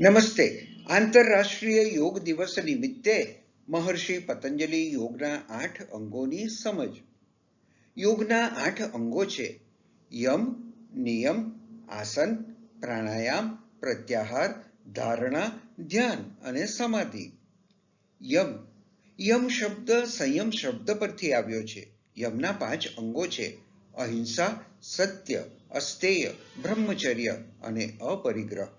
નમસ્તે. આંતરરાષ્ટ્રીય યોગ દિવસ નિમિત્તે મહર્ષિ પતંજલિ યોગના આઠ અંગોની સમજ. યોગના આઠ અંગો છે. યમ, નિયમ, આસન, પ્રાણાયામ, પ્રત્યાહાર, ધારણા, ધ્યાન અને સમાધિ. યમ. યમ શબ્દ સંયમ શબ્દ પરથી આવ્યો છે. યમના પાંચ અંગો છે. અહિંસા, સત્ય, અસ્તેય, બ્રહ્મચર્ય અને અપરિગ્રહ.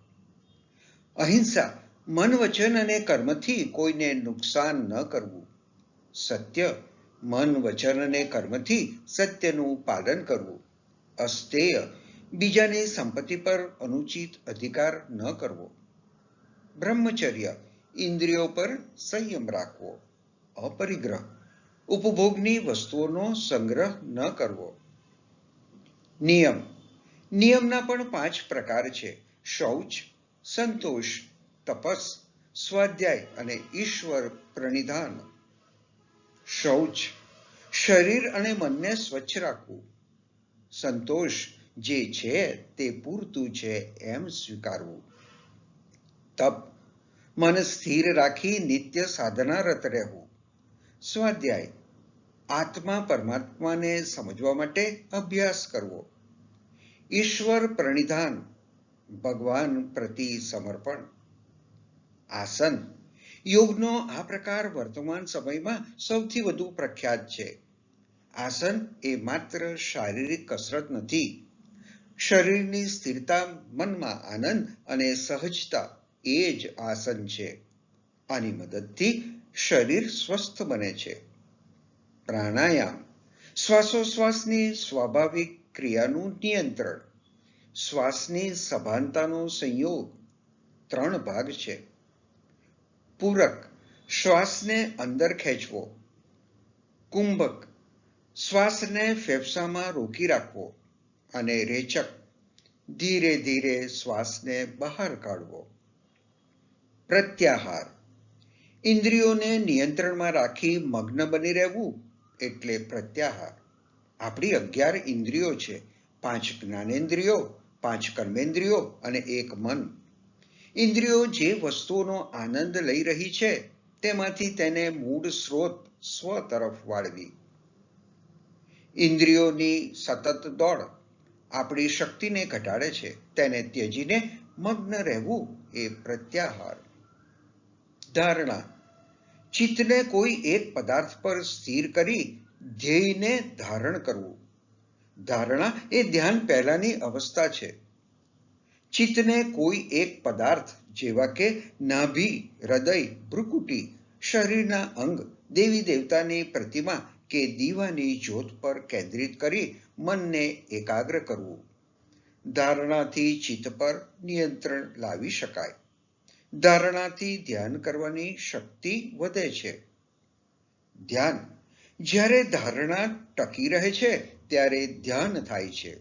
અહિંસા, મન, વચન અને કર્મથી કોઈને નુકસાન ન કરવું. સત્ય, મન, વચન અને કર્મથી સત્યનું પાલન કરવું. અસ્તેય, બીજાની સંપત્તિ પર અનુચિત અધિકાર ન કરવો. બ્રહ્મચર્ય, ઇન્દ્રિયો પર સંયમ રાખવો. અપરિગ્રહ, ઉપભોગની વસ્તુઓનો સંગ્રહ ન કરવો. નિયમ, નિયમના પણ પાંચ પ્રકાર છે. શૌચ સંતોષ, તપસ, સ્વાધ્યાય અને ઈશ્વર પ્રણિધાન. શૌચ, શરીર અને મનને સ્વચ્છ રાખવું. સંતોષ જે છે તે પૂરતું છે એમ સ્વીકારવું. તપ, મન સ્થિર રાખી નિત્ય સાધનારત રહેવું. સ્વાધ્યાય, આત્મા પરમાત્માને સમજવા માટે અભ્યાસ કરવો. ઈશ્વર પ્રણિધાન ભગવાન પ્રતિ સમર્પણ. આસન યોગનો આ પ્રકાર વર્તમાન સમયમાં સૌથી વધુ પ્રખ્યાત છે. આસન એ માત્ર શારીરિક કસરત નથી, શરીરની સ્થિરતા, મનમાં આનંદ અને સહજતા એ જ આસન છે. આની મદદથી શરીર સ્વસ્થ બને છે. પ્રાણાયામ, શ્વાસોશ્વાસની સ્વાભાવિક ક્રિયાનું નિયંત્રણ શ્વાસની સભાનતાનો સંયોગ ત્રણ ભાગ છે. પૂરક, શ્વાસને અંદર ખેંચવો. કુંભક, શ્વાસને ફેફસામાં રોકી રાખવો. અને રેચક, ધીરે ધીરે શ્વાસને બહાર કાઢવો. પ્રત્યાહાર, ઇન્દ્રિયોને નિયંત્રણમાં રાખી મગ્ન બની રહેવું એટલે પ્રત્યાહાર. આપણી અગિયાર ઇન્દ્રિયો છે. પાંચ જ્ઞાનેન્દ્રિયો, પાંચ કર્મેન્દ્રિયો અને એક મન. ઇન્દ્રિયો જે વસ્તુઓનો આનંદ લઈ રહી છે, તેમાંથી તેને મૂળ સ્ત્રોત સ્વ તરફ વાળવી. ઇન્દ્રિયોની સતત દોડ આપણી શક્તિને ઘટાડે છે, તેને ત્યજીને મગ્ન રહેવું એ પ્રત્યાહાર. ધારણા. ચિત્તને કોઈ એક પદાર્થ પર સ્થિર કરી ધ્યેયને ધારણ કરવું. ધારણા એ ધ્યાન પહેલાની અવસ્થા છે. ચિત્તને કોઈ એક પદાર્થ જેવા કે નાભી, હૃદય, ભ્રુકુટી, શરીરના અંગ, દેવી દેવતાની પ્રતિમા કે દીવાની જ્યોત પર કેન્દ્રિત કરી મનને એકાગ્ર કરવું. ધારણાથી ચિત્ત પર નિયંત્રણ લાવી શકાય. ધારણાથી ધ્યાન કરવાની શક્તિ વધે છે. ધ્યાન. જ્યારે ધારણા ટકી રહે છે ત્યારે ધ્યાન થાય છે.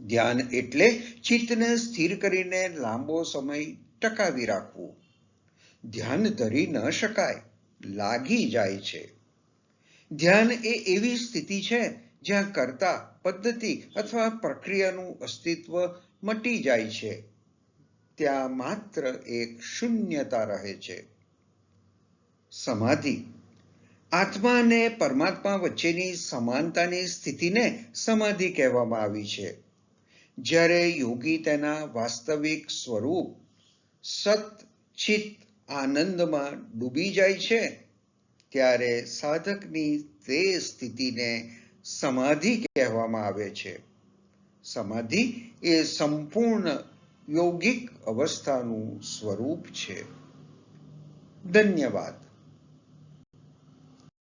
ધ્યાન એટલે ચિત્તને સ્થિર કરીને લાંબો સમય ટકાવી રાખવું. ધ્યાન ધરી ન શકાય, લાગી જાય છે. ધ્યાન એ એવી સ્થિતિ છે જ્યાં કરતા, પદ્ધતિ અથવા પ્રક્રિયાનું અસ્તિત્વ મટી જાય છે. ત્યાં માત્ર એક શૂન્યતા રહે છે. સમાધિ આત્મા અને પરમાત્મા વચ્ચેની સમાનતાની સ્થિતિને સમાધિ કહેવામાં આવી છે. જ્યારે યોગી તેના વાસ્તવિક સ્વરૂપ સત ચિત આનંદમાં ડૂબી જાય છે, ત્યારે સાધકની તે સ્થિતિને સમાધિ કહેવામાં આવે છે. સમાધિ એ સંપૂર્ણ યોગિક અવસ્થાનું સ્વરૂપ છે. ધન્યવાદ.